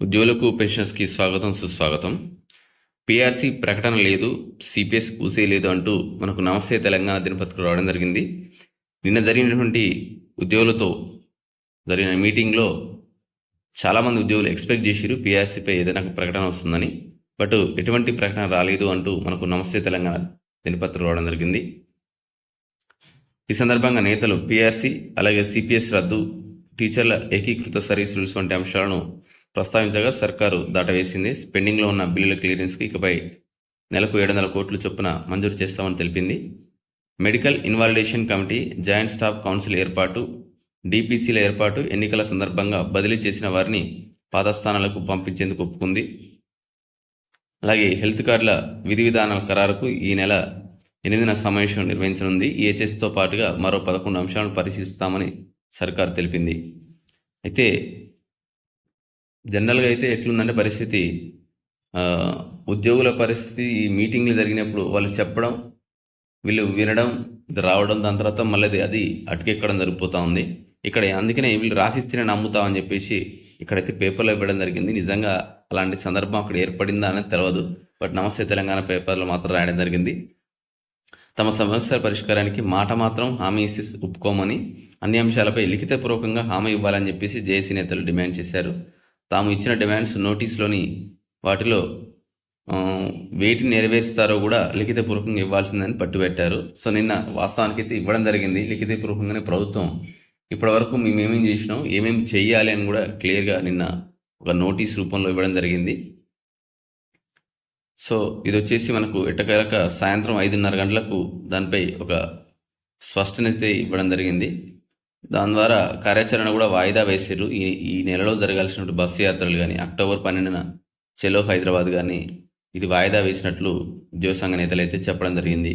ఉద్యోగులకు పెన్షన్స్కి స్వాగతం సుస్వాగతం. పిఆర్సీ ప్రకటన లేదు సిపిఎస్ ఊసే లేదు అంటూ మనకు నమస్తే తెలంగాణ దినపత్రిక రావడం జరిగింది. నిన్న జరిగినటువంటి ఉద్యోగులతో జరిగిన మీటింగ్లో చాలామంది ఉద్యోగులు ఎక్స్పెక్ట్ చేసిరు పిఆర్సీపై ఏదైనా ప్రకటన వస్తుందని. బట్ ఎటువంటి ప్రకటన రాలేదు అంటూ మనకు నమస్తే తెలంగాణ దినపత్రిక రావడం జరిగింది. ఈ సందర్భంగా నేతలు పీఆర్సీ అలాగే సిపిఎస్ రద్దు టీచర్ల ఏకీకృత సర్వీస్ రూల్స్ వంటి అంశాలను ప్రస్తావించగా సర్కారు దాటవేసింది. పెండింగ్లో ఉన్న బిల్లుల క్లియరెన్స్కి ఇకపై నెలకు ఏడు వందల కోట్లు చొప్పున మంజూరు చేస్తామని తెలిపింది. Medical invalidation committee joint staff council ఏర్పాటు డిపిసిల ఏర్పాటు ఎన్నికల సందర్భంగా బదిలీ చేసిన వారిని పాదస్థానాలకు పంపించేందుకు ఒప్పుకుంది. అలాగే హెల్త్ కార్డుల విధి విధానాల ఖరారుకు ఈ నెల ఎనిమిదిన సమావేశం నిర్వహించనుంది. ఈహెచ్ఎస్తో పాటుగా మరో పదకొండు అంశాలను పరిశీలిస్తామని సర్కారు తెలిపింది. అయితే జనరల్గా అయితే ఎట్లుందంటే పరిస్థితి ఉద్యోగుల పరిస్థితి ఈ మీటింగ్లు జరిగినప్పుడు వాళ్ళు చెప్పడం వీళ్ళు వినడం రావడం దాని తర్వాత మళ్ళీ అది- అది అటుకెక్కడం జరిగిపోతూ ఉంది. ఇక్కడ అందుకనే వీళ్ళు రాసిస్తేనే నమ్ముతామని చెప్పేసి ఇక్కడైతే పేపర్లో ఇవ్వడం జరిగింది. నిజంగా అలాంటి సందర్భం అక్కడ ఏర్పడిందా అనేది తెలియదు బట్ నమస్తే తెలంగాణ పేపర్లో మాత్రం రాయడం జరిగింది. తమ సమస్యల పరిష్కారానికి మాట మాత్రం హామీ ఇసి ఒప్పుకోమని అన్ని అంశాలపై లిఖితపూర్వకంగా హామీ ఇవ్వాలని చెప్పేసి జేఏసీ నేతలు డిమాండ్ చేశారు. తాము ఇచ్చిన డిమాండ్స్ నోటీస్లోని వాటిలో వేటిని నెరవేరుస్తారో కూడా లిఖితపూర్వకంగా ఇవ్వాల్సిందని పట్టుబెట్టారు. సో నిన్న వాస్తవానికి అయితే ఇవ్వడం జరిగింది. లిఖితపూర్వకంగానే ప్రభుత్వం ఇప్పటివరకు మేమేమేం చేసినాం ఏమేమి చేయాలి అని కూడా క్లియర్గా నిన్న ఒక నోటీస్ రూపంలో ఇవ్వడం జరిగింది. సో ఇది వచ్చేసి మనకు ఎట్టకేలక సాయంత్రం ఐదున్నర గంటలకు దానిపై ఒక స్పష్టనైతే ఇవ్వడం జరిగింది. దాని ద్వారా కార్యాచరణ కూడా వాయిదా వేసారు ఈ ఈ నెలలో జరగాల్సినటువంటి బస్సు యాత్రలు కానీ అక్టోబర్ పన్నెండున చెలో హైదరాబాద్ కానీ ఇది వాయిదా వేసినట్లు ఉద్యోగ సంఘ నేతలు అయితే చెప్పడం జరిగింది.